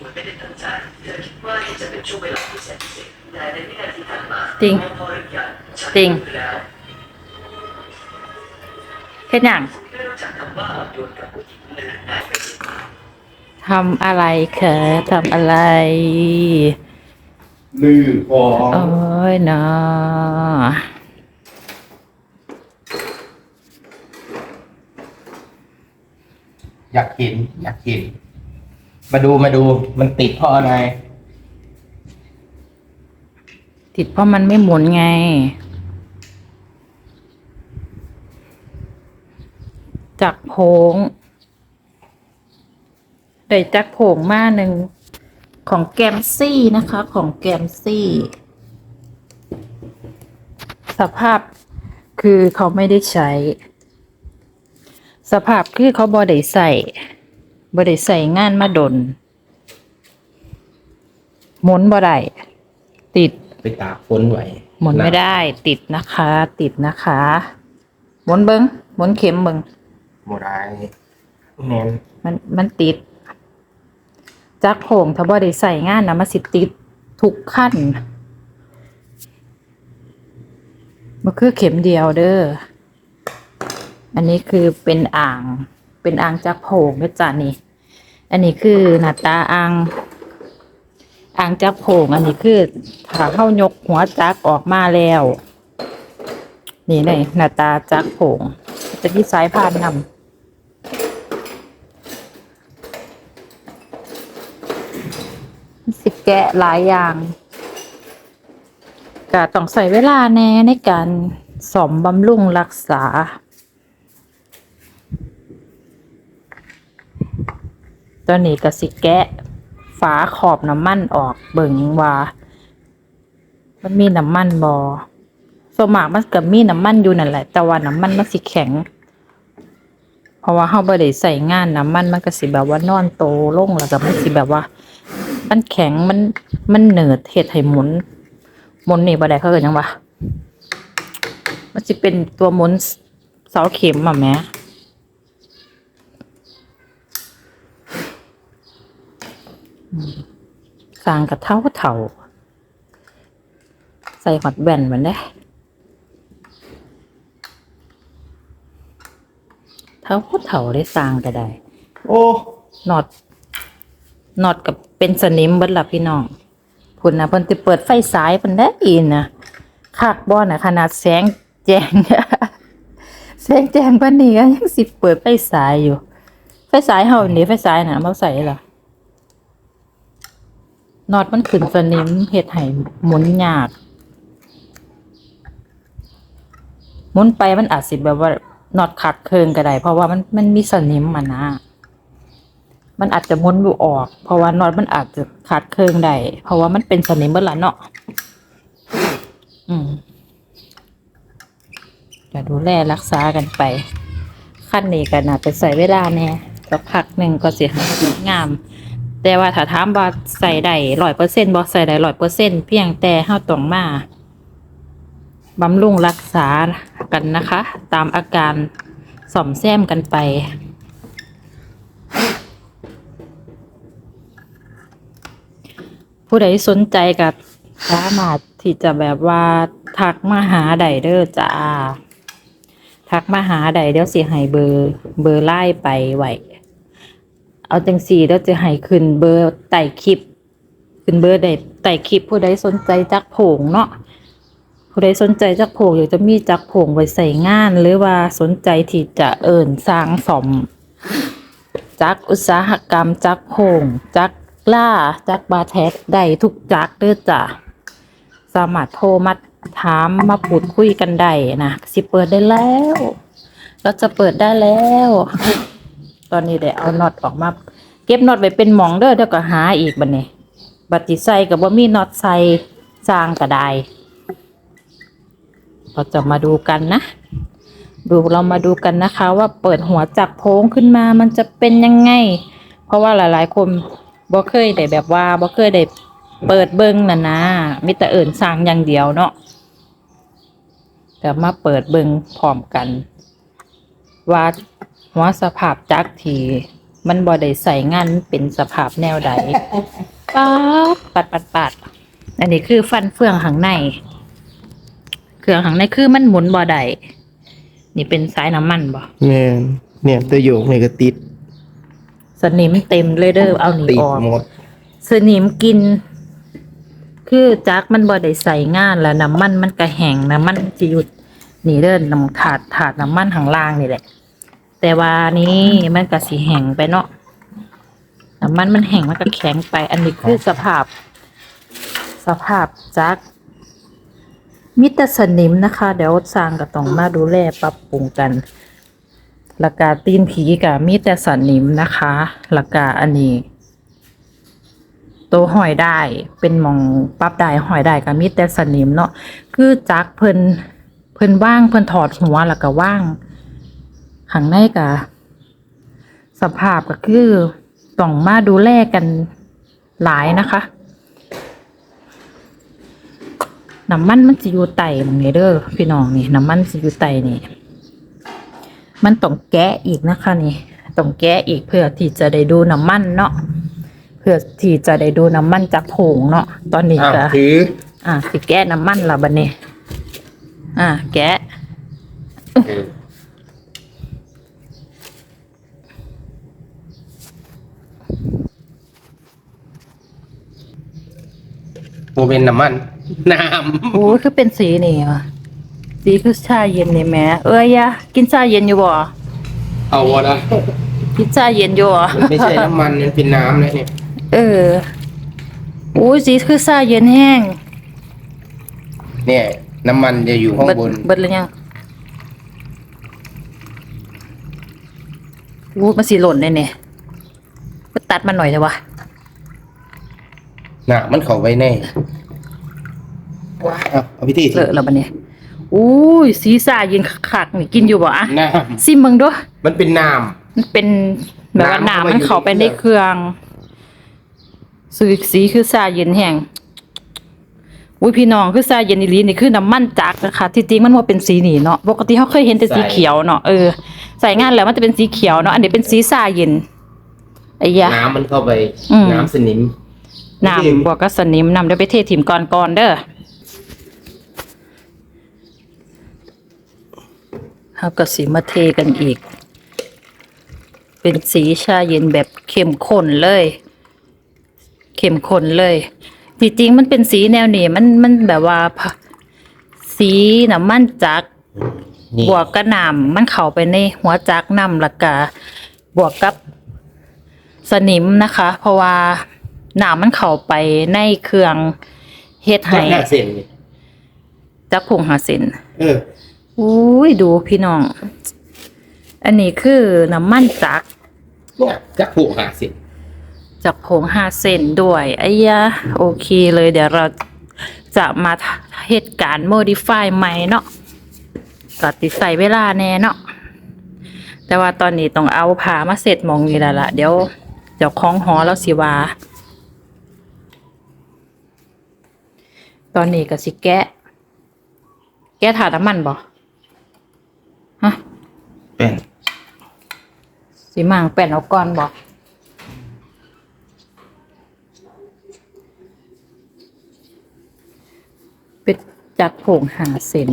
ไม่ได้ตั้งใจเธอคิดว่านี่จะเป็นช่วงเวลาที่แสนพิเศษแต่ในวินาทีถัดมาจริงพอหรือยังฉันจริงรู้แล้วเฮ็ดหยังไม่รู้จักคำว่าอ่อนโยนกับผู้หญิงหรือแอบไปสิทำอะไรเคอทำอะไรลือของโอ้ยเนาะอยากเห็น อยากเห็น มาดูมาดูมันติดเพราะอะไร ติดเพราะมันไม่หมุนไง จักโพงได้จักโพงมาหนึ่งของแกมซี่นะคะ ของแกมซี่ สภาพคือเขาไม่ได้ใช้ สภาพคือเขาบอได้ใส่ บอได้ใส่งานมาดน หมุนบ่ได้ติดไปตากฝนไว้หมุนไม่ได้ติดนะคะ ติดนะคะหมุนเบิงหมุนเข็มเบิงโมได้แมนมันมันติด จักโผงถ้าบ่ได้ใส่งานนะมันสิติดทุกขั้นมันคือเข็มเดียวเด้ออันนี้คือเป็นอ่าง เป็นอ่างจักโผงนะจ๊ะนี่ อันนี้คือหน้าตาอ่างอ่างจักโผงอันนี้คือถ้าเข้ายกหัวจักออกมาแล้ว นี่เลยหน้าตาจักโผงจะที่สายพานนำสิแกะหลายอย่างก็ต้องใส่เวลาแน่ในการสอมบำรุงรักษา ตอนนี้ก็สิแกะฝาขอบน้ำมันออกเบิ่งว่า มันมีน้ำมันบอสวนมากมันก็มีน้ำมันอยู่นั่นแหละ แต่ว่าน้ำมันมันสิแข็ง เพราะว่าเฮาบ่ได้ใส่งานน้ำมันมันก็สิแบบว่านอนโตลงแล้วก็มันสิแบบว่า มันแข็งมันมันเหนืดเห็ดให้หมุนหมุนนี่บ่ได้เขาเกิดยังวะมันจะเป็นตัวหมุนเสาเข็มอะแม่อืม สร้างกระเท่าเท่า ใส่หอดแว่นมันได้เท่าเท่าได้สร้างก็ได้ โอ้น็อตน็อตกับเป็นสนิมเบิดล่ะพี่น้องพุ่นนะเพิ่นสิเปิดไฟสายเพิ่นได้อีนะคักบ่น่ะขนาดแสงแจ้งแสงแจ้งปานนี้ก็ยังสิเปิดไฟสายอยู่ ไฟสายเฮานี่ไฟสายน่ะมาใส่ล่ะ น็อตมันขึ้นสนิมเฮ็ดให้หมุนยากหมุนไปมันอาจสิแบบว่าน็อตขัดเคิงก็ได้เพราะว่ามันมันมีสนิมมานะมันอาจจะมุนอยู่ออก เพราะว่าน็อตมันอาจจะขาดเคิงได้เพราะว่ามันเป็นสนิมเบิดละเนาะอืมจะดูแลรักษากันไป ขั้นนี้ก็น่าจะใส่เวลาแน่สักพักหนึ่งก็เสียหายงาม แต่ว่าถ้าถามว่าใส่ได้ร้อยเปอร์เซ็นต์บ่ใส่ได้ร้อยเปอร์เซ็นต์เพียงแต่เฮาต้องมาบำรุงรักษากันนะคะ ตามอาการสอมแซมกันไป ผู้ใดสนใจกับสามารถที่จะแบบว่าทักมาหาใดเด้อจ้าทักมาหาใดเดี๋ยวสิให้เบอร์เบอร์ไล่ไปไว้ เอาจังสี่เดี๋ยวจะให้ขึ้นเบอร์ไต่คลิป ขึ้นเบอร์ใดไต่คลิปผู้ใดสนใจจักโผงเนาะผู้ใดสนใจจักโผงอยากจะมีจักโผงไว้ใส่งาน หรือว่าสนใจที่จะเอิ่นสร้างสมจักอุตสาหกรรมจักโหงจักล่าจักบาแท็กได้ทุกจักเด้อจ้ะสามารถโทรมาถามมาพูดคุยกันได้นะสิเปิดได้แล้ว เราจะเปิดได้แล้ว ตอนนี้ได้เอาน็อตออกมา เก็บน็อตไว้เป็นหมองเด้อเดี๋ยวก็หาอีกบัดนี้ บัดติใส่กับว่ามีน็อตใส่สร้างก็ได้เราจะมาดูกันนะ ดูเรามาดูกันนะคะ ว่าเปิดหัวจักโพงขึ้นมามันจะเป็นยังไง เพราะว่าหลาย ๆ คนบ่เคยได้แบบว่าบ่เคยได้เปิดเบิ้งน่ะนะมิแต่เอิ่นสร้างอย่างเดียวเนาะแต่มาเปิดเบิ้งพร้อมกัน ว่า หัวสภาพจักรที่มันบ่ได้ใส่งานมันเป็นสภาพแนวใดปัดปัดปัดปัดอันนี้คือฟันเฟืองข้างใน เครื่องข้างในคือมันหมุนบ่ได้นี่เป็นสายน้ำมันบ่แม่นเนี่ยตัวโยกนี่ก็ติดสนิมเต็มเลยเด้อเอานี่ติดออกหมดสนิมกิน คือจักมันบ่ได้ใส่งานแล้วน้ำมันมันก็แห้งน้ำมันจะหยุดนี่เด้อน้ำถาดถาดน้ำมันข้างล่างนี่แหละ แต่ว่านี้มันก็สิแห้งไปเนาะน้ำมันมันแห้งมันก็แข็งไป อันนี้คือสภาพ สภาพจักมิตรสนิมนะคะ เดี๋ยวสร้างก็ต้องมาดูแลปรับปรุงกันแล้วก็ตีนผีกับมีแต่สนิมนะคะแล้วก็อันนี้ตัวหอยได้เป็นมองปรับได้หอยได้ก็มีแต่สนิมเนาะคือจักเพิ่นเพิ่นว่างเพิ่นถอดหัวแล้วก็ว่าง ข้างในก็สภาพก็คือต้องมาดูแลกันหลายนะคะน้ำมันมันสิอยู่ไตตรงนี้เด้อพี่น้องนี่น้ำมันสิอยู่ไตนี่ มันต้องแกะอีกนะคะนี่ต้องแกะอีกเพื่อที่จะได้ดูน้ำมันเนาะเพื่อที่จะได้ดูน้ำมันจากผงเนาะตอนนี้อ้าวก็ถืออะสิแก้น้ำมันละบัดนี้ อะแกะ เออโมเป็นน้ำมันน้โอ้ยคือเป็นสีนี่ว่ะสีคือชาเย็นนี่แหม่เอ้ยยะกินชาเย็นอยู่บ่ำเอาวะนะกินชาเย็นอยู่บ่มันไม่ใช่น้ำมันมันเป็นน้ำนะเนี่ยเออโอ้ยสีคือชาเย็นแห้งเนี่ยน้ำมันจะอยู่ข้างเบิดบนเบิดเลยยังโอ้ยมันสีหล่นเลยเนี่ยก็ตัดมันหน่อยเถอะวะ น่ะ มันเข้าไว้แน่ว้าวเอาพิธีสิเลอะแล้วบัดนี้อุ้ยสีสาเย็นคักๆนี่กินอยู่บ่อะน้ซิมเบิ่งด้วยำมันเป็นน้มันเป็นแบบว่าน้ำน้ำเข้าไปมันเข้าไปอยู่ในในเครื่องสีสีคือซาเย็นแห้งอุ้ยพี่น้องคือซาเย็นอีหลีนี่คือน้ำมันจักนะคะที่จริงมันว่าเป็นสีนี่เนาะปกติเขาเคยเห็นแต่สีเขียวเนาะเออใส่งานแล้วมันจะเป็นสีเขียวเนาะอันนี้เป็นสีซาเย็นไอ้ยะำน้ำมันเข้าไป อืม น้ำสนิม น้ำบวกกับสนิมนำเดี๋ยวไปเทถิ่มก่อนก่อนเด้อเขาก็สีมาเทกันอีก เป็นสีชาเย็นแบบเข้มข้นเลย เข้มข้นเลยจริงๆมันเป็นสีแนวนี้มันมันแบบว่าพะสีน้ำมันจักนี่บวกกับน้ำมันเข้าไปในหัวจักน้ำและกะบวกกับสนิมนะคะ เพราะว่า น้ำมันเข้าไปในเครื่องเฮ็ดให้ห้าเซนนี่จักผงหาเซนเอออุ้ยดูพี่น้อง อันนี้คือน้ำมันจักเนี่ยจะผูกหาเซนจากผงห้าเซนด้วยไอ้ยะโอเคเลยเดี๋ยวเราจะมาเหตุการณ์ modify ใหม่เนาะก็ติดใส่เวลาแน่เนาะแต่ว่าตอนนี้ต้องเอาผ้ามาเสร็จหมองนี้แล้วล่ะเดี๋ยวเดี๋ยวคล้องหอแล้วสิว่า ตอนนี้ก็สิแกะ แกะถาดน้ำมันบ่ฮะเป็นสิมั่งแป้นเอาก่อนบ่เป็นจากผงหาเซน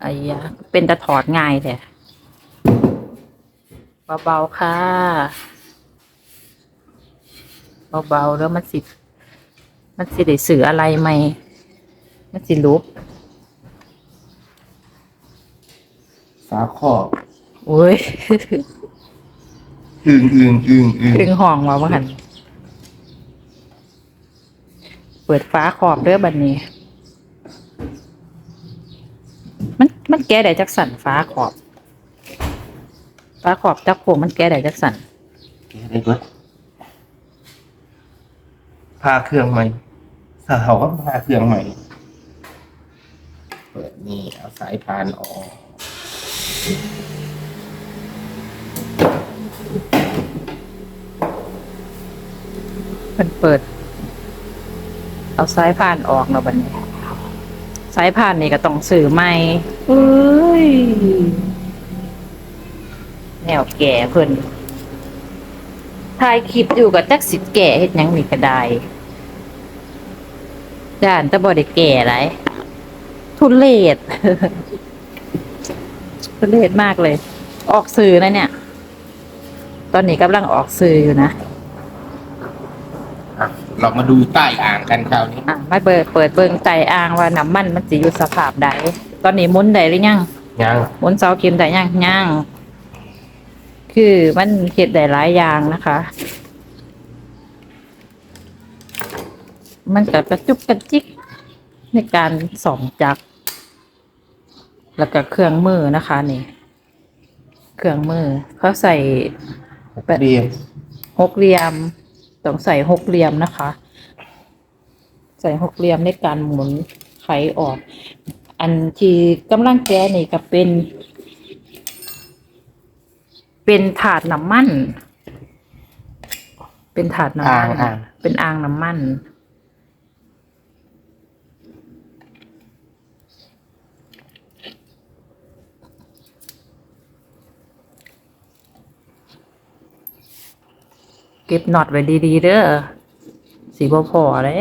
ไอ้ยะเป็นตะถอดง่ายแต่เบาๆค่ะ เบาๆแล้วมันสิ มันสิได้สื่ออะไรไหมมันสิลุบฝาครอบโอ้ยอึงอึงอึงอึงถึงห้องมาว่าหันเปิดฟ้าขอบเด้อบัดนี้ มันมันแก้ได้จักสันฟ้าขอบ ฟ้าขอบจักโผงมันแก้ได้จักสัน ได้ด้วยพาเครื่องใหม่ สาวก็พาเครื่องใหม่ เปิดนี่เอาสายพานออกมันเปิด เอาสายพานออกแล้วบัดนี้สายพานนี่ก็ต้องสื่อใหม่เอ้ยนแนวแก่เพิ่นถ่ายคลิปอยู่กับจักสิแก่เฮ็ดหยังนี่ก็ได้ ด้านแต่บ่ได้แก่หลายทุเรศทุเรศมากเลย ออกสื่อนะเนี่ย ตอนนี้กำลังออกสื่ออยู่นะอะเรามาดูใต้อ่างกันคราวนี้ อะมาเปิดเปิดเบิ่งใจอ่างว่าน้ำมันมันสิอยู่สภาพใดตอนนี้หมุนได้หรือยังยังหมุนเสาเข็มได้ยังยังคือมันเฮ็ดได้หลายอย่างนะคะ มันก็กระจุกกระจิกในการส่องจักรแล้วก็เครื่องมือนะคะนี่ เครื่องมือเขาใส่เรียงหกเหลี่ยมต้องใส่หกเหลี่ยมนะคะ ใส่หกเหลี่ยมในการหมุนไขออก อันที่กำลังแก้นี่ก็เป็น เป็นถาดน้ำมัน เป็นถาดน้ำอ่ามังนอ่างเป็นอ่างน้ำมัน เก็บน็อตไว้ดีๆเด้อสีบ่พอเลย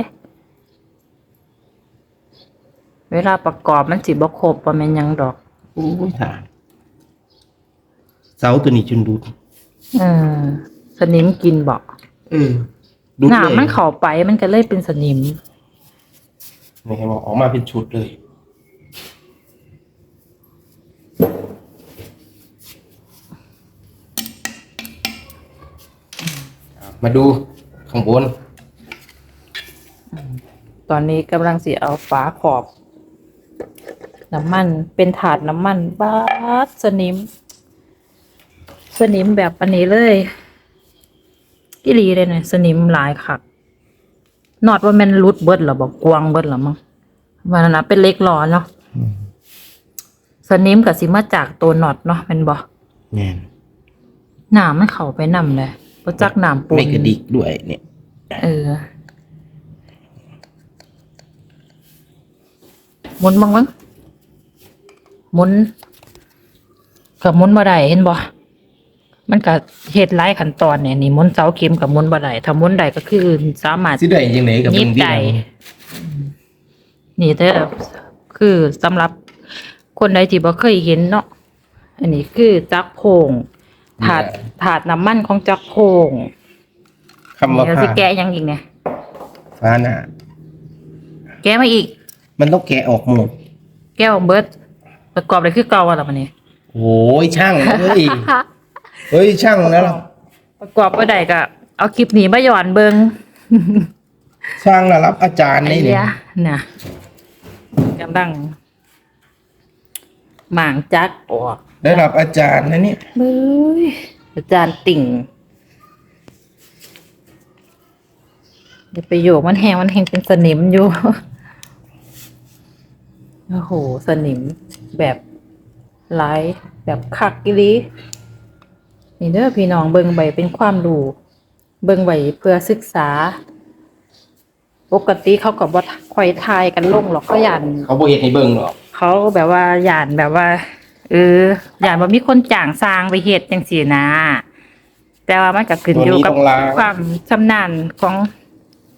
เวลาประกอบมันสิบ่ครบว่าแม่นหยังดอกโอ้ยหาเสาตัวนี้จนดูดเออสนิมกินบ่เออดูดหนาเลยมันเข้าไปมันก็เลยเป็นสนิมนี่เห็นบอกออกมาเป็นชุดเลย มาดูข้างบน ตอนนี้กำลังสิเอาฝาขอบ น้ำมันเป็นถาดน้ำมันบาดสนิม สนิมแบบอันนี้เลยกิรีเลยเนี่ยสนิมหลายคักนอดว่าแมันรุดเบิดเหรอบอกกวางเบิดเหรอมั้งวันนั้นนะเป็นเล็กหลอนเนาะสนิมกับสิมาจากตัวน็อตเนาะแมันบอกแน่นหนามมันเข้าไปนำเลย ประจักหนามปูนไม่กระดิกด้วยเนี่ย เออหมุนบ้างมั้งหมุนกับหมุนบ่ได้เห็นบ่ มันก็เฮ็ดหลายขั้นตอนเนี่ยนี่หมุนเสาเข็มกับหมุนบ่ได้ถ้าหมุนได้ก็คือสามารถ สิได้ยังไงกับยิเบิ่บงที่ได้หลังนี่เด้อคือสำหรับคนใดที่บ่เคยเห็นเนาะ อันนี้คือจักรโพง ถาดถาดน้ำมันของจักรโพงคำว่าเดี๋ยวผ้าสิแกะหยังอีกเนี่ย ฟ้าหน้าแกะมาอีก มันต้องแกะออกหมดแกะออกเบิดประกอบเลยคือเก่าอะล่ะมันนี่โอ้ยช่างเฮ้ยเฮ้ยช่างแล้วประกอบบ่ได้ก็เอาคลิปนี้มาย้อนเบิ่งช่างระรับอาจารย์ไอ้นี่เหี้เนี่ยยน่ะกำลังหมางจักออก ระดับอาจารย์นะเนี่ยเบ้ยอาจารย์ติ่งเดี๋ยวไปโยกมันแหงมันแหงเป็นสนิมอยู่ โอ้โห สนิมแบบหลายแบบคักกิลีนี่เด้อพี่น้องเบิ่งใบเป็นความรู้เบิ่งใบเพื่อศึกษา ปกติเขาก็บ่ค่อยทายกันลงหรอกเขาย่านเขาบ่เฮ็ดให้เบิ่งหรอก เขาแบบว่าหยานแบบว่า เออหยานว่ามีคนจ้างสร้างไปเฮ็ดจังซี่นะ แต่ว่ามันก็ขึ้นตัวอยู่นี้กับต้องล้าง ความชำนาญของ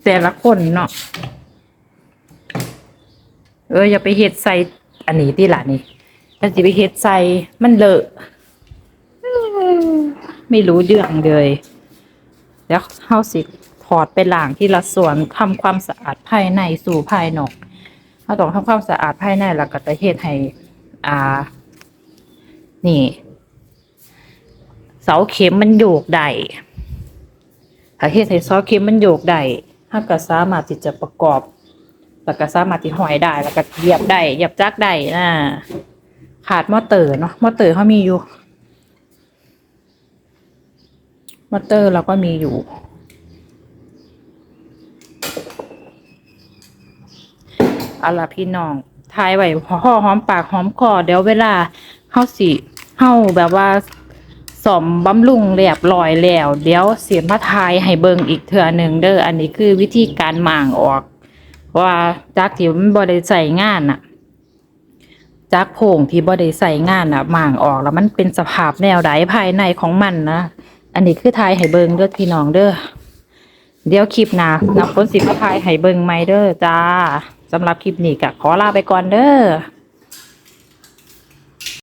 แต่ละคนเนาะเอออย่าไปเฮ็ดใส่อันนี้ติล่ะนี่ถ้าสิไปเฮ็ดใส่มันเลอะอืมไม่รู้เรื่องเลย แล้วเฮาสิถอดไปล้างที่ละส่วนทำความสะอาดภายในสู่ภายนอก เราต้องทำความสะอาดภายในแล้วก็จะเฮ็ดให้ อ่า นี่ เสาเข็มมันโยกได้ถ้าเฮ็ดให้เสาเข็มมันโยกได้ถ้าก็สามารถที่จะประกอบ แล้วก็สามารถที่ห้อยได้ แล้วก็เหยียบได้เหยียบจักได้นะขาดมอเตอร์เนาะมอเตอร์เขามีอยู่มอเตอร์เราก็มีอยู่ เอาล่ะพี่น้องทายไว้พอหอมปากหอมคอเดี๋ยวเวลา เฮาสิเฮาแบบว่าสอมบำรุงเรียบร้อยแล้ว เดี๋ยวเสียมาทายให้เบิ่งอีกเทื่อหนึ่งเด้ออันนี้คือวิธีการหม่างออก ว่าจากที่มันบ่ได้ใส่งานน่ะ จากโพงที่บ่ได้ใส่งานอะหม่างออกแล้วมันเป็นสภาพแนวใดภายในของมันนะอันนี้คือทายให้เบิงเด้อพี่น้องเด้อเดี๋ยวคลิปหน้านับคนสิมาทายให้เบิงใหม่เด้อจ้าสำหรับคลิปนี้ก็ขอลาไปก่อนเด้อ